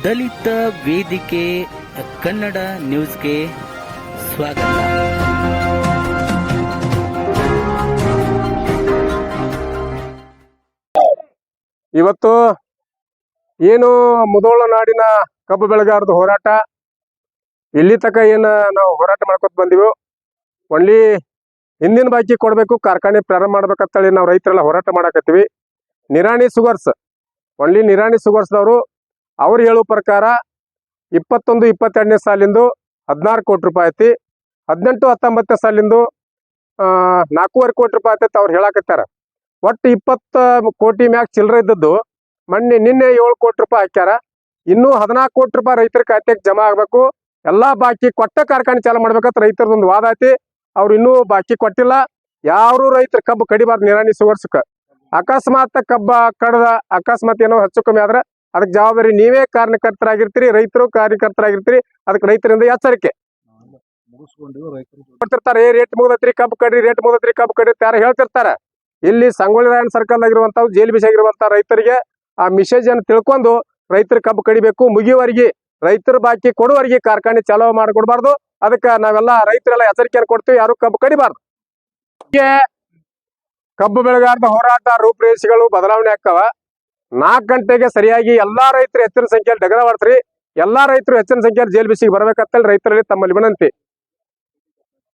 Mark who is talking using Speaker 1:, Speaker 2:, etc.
Speaker 1: ದಲಿತ ವೇದಿಕೆ ಕನ್ನಡ ನ್ಯೂಸ್ಗೆ ಸ್ವಾಗತ.
Speaker 2: ಇವತ್ತು ಏನು ಮುದೋಳ ನಾಡಿನ ಕಬ್ಬು ಬೆಳೆಗಾರದ ಹೋರಾಟ? ಇಲ್ಲಿ ತನಕ ಏನು ನಾವು ಹೋರಾಟ ಮಾಡ್ಕೊತ ಬಂದಿವಿ? ಒನ್ಲಿ ಹಿಂದಿನ ಬಾಕಿ ಕೊಡಬೇಕು, ಕಾರ್ಖಾನೆ ಪ್ರಾರಂಭ ಮಾಡ್ಬೇಕಂತೇಳಿ ನಾವು ರೈತರೆಲ್ಲ ಹೋರಾಟ ಮಾಡಕತ್ತೀವಿ. ನಿರಾಣಿ ಸುಗರ್ಸ್ ಒನ್ಲಿ ನಿರಾಣಿ ಸುಗರ್ಸ್ದವರು ಅವ್ರು ಹೇಳೋ ಪ್ರಕಾರ ಇಪ್ಪತ್ತೊಂದು, ಇಪ್ಪತ್ತೆರಡನೇ ಸಾಲಿಂದು ಹದಿನಾರು ಕೋಟಿ ರೂಪಾಯಿ ಐತಿ. ಹದಿನೆಂಟು, ಹತ್ತೊಂಬತ್ತನೇ ಸಾಲಿಂದು ನಾಲ್ಕೂವರೆ ಕೋಟಿ ರೂಪಾಯಿ ಆಗ್ತೈತೆ ಅವ್ರು ಹೇಳಾಕತ್ತಾರ. ಒಟ್ಟು ಇಪ್ಪತ್ತ ಕೋಟಿ ಮ್ಯಾಗ ಚಿಲ್ಲರೆ ಇದ್ದದ್ದು ಮೊನ್ನೆ, ನಿನ್ನೆ ಏಳು ಕೋಟಿ ರೂಪಾಯಿ ಹಾಕ್ಯಾರ. ಇನ್ನೂ ಹದಿನಾಲ್ಕು ಕೋಟಿ ರೂಪಾಯಿ ರೈತರ ಖಾತೆಗೆ ಜಮಾ ಆಗ್ಬೇಕು. ಎಲ್ಲಾ ಬಾಕಿ ಕೊಟ್ಟ ಕಾರ್ಖಾನೆ ಚಾಲು ಮಾಡ್ಬೇಕಂತ ರೈತರದೊಂದು ವಾದ ಐತಿ. ಅವ್ರು ಇನ್ನೂ ಬಾಕಿ ಕೊಟ್ಟಿಲ್ಲ. ಯಾರು ರೈತರ ಕಬ್ಬು ಕಡಿಬಾರ್ದು ನಿರಾಣಿ ಸುಗರ್ಸಕ ಅಕಸ್ಮಾತ್ ಕಬ್ಬ ಕಡ್ದ ಅಕಸ್ಮಾತ್ ಏನೋ ಹೆಚ್ಚು ಕಮ್ಮಿ ಆದ್ರೆ ಅದಕ್ಕೆ ಜವಾಬ್ದಾರಿ ನೀವೇ ಕಾರ್ಯಕರ್ತರಾಗಿರ್ತೀರಿ ರೈತರು ಕಾರ್ಯಕರ್ತರಾಗಿರ್ತೀರಿ ಅದಕ್ಕೆ ರೈತರಿಂದ ಎಚ್ಚರಿಕೆ. ಕೊಡ್ತಿರ್ತಾರೆ ಏ ರೇಟ್ ಮುಗ್ದತ್ರಿ ಕಬ್ಬು ಕಡ್ರಿ ರೇಟ್ ಮುಗ್ದತ್ರಿ ಕಬ್ಬು ಕಡ್ರಿ ಯಾರು ಹೇಳ್ತಿರ್ತಾರ. ಇಲ್ಲಿ ಸಂಗೊಳ್ಳಿ ರಾಯಣ್ಣ ಸರ್ಕಲ್ ಆಗಿರುವಂತಹ ಜೈಲ್ ಬಿಸಿ ಆಗಿರುವಂತ ರೈತರಿಗೆ ಆ ಮೆಸೇಜ್ ಅನ್ನು ತಿಳ್ಕೊಂಡು ರೈತರ ಕಬ್ಬು ಕಡಿಬೇಕು ಮುಗಿಯುವವರೆಗೆ ರೈತರ ಬಾಕಿ ಕೊಡುವರಿಗೆ ಕಾರ್ಖಾನೆ ಚಾಲೋ ಮಾಡಿಕೊಡ್ಬಾರ್ದು. ಅದಕ್ಕೆ ನಾವೆಲ್ಲ ರೈತರೆಲ್ಲ ಎಚ್ಚರಿಕೆಯನ್ನು ಕೊಡ್ತೀವಿ ಯಾರು ಕಬ್ಬು ಕಡಿಬಾರ್ದು. ಕಬ್ಬು ಬೆಳೆಗಾರದ ಹೋರಾಟ ರೂಪುರೇಷೆಗಳು ಬದಲಾವಣೆ ಆಗ್ತಾವ. ನಾಲ್ಕು ಗಂಟೆಗೆ ಸರಿಯಾಗಿ ಎಲ್ಲಾ ರೈತರು ಹೆಚ್ಚಿನ ಸಂಖ್ಯೆಯಲ್ಲಿ ಡಗರ ಮಾಡ್ತ್ರಿ. ಎಲ್ಲಾ ರೈತರು ಹೆಚ್ಚಿನ ಸಂಖ್ಯೆಯಲ್ಲಿ ಜೈಲ್ ಬಿಸಿಗೆ ಬರ್ಬೇಕಂತೇಳಿ ರೈತರಲ್ಲಿ ತಮ್ಮಲ್ಲಿ ವಿನಂತಿ.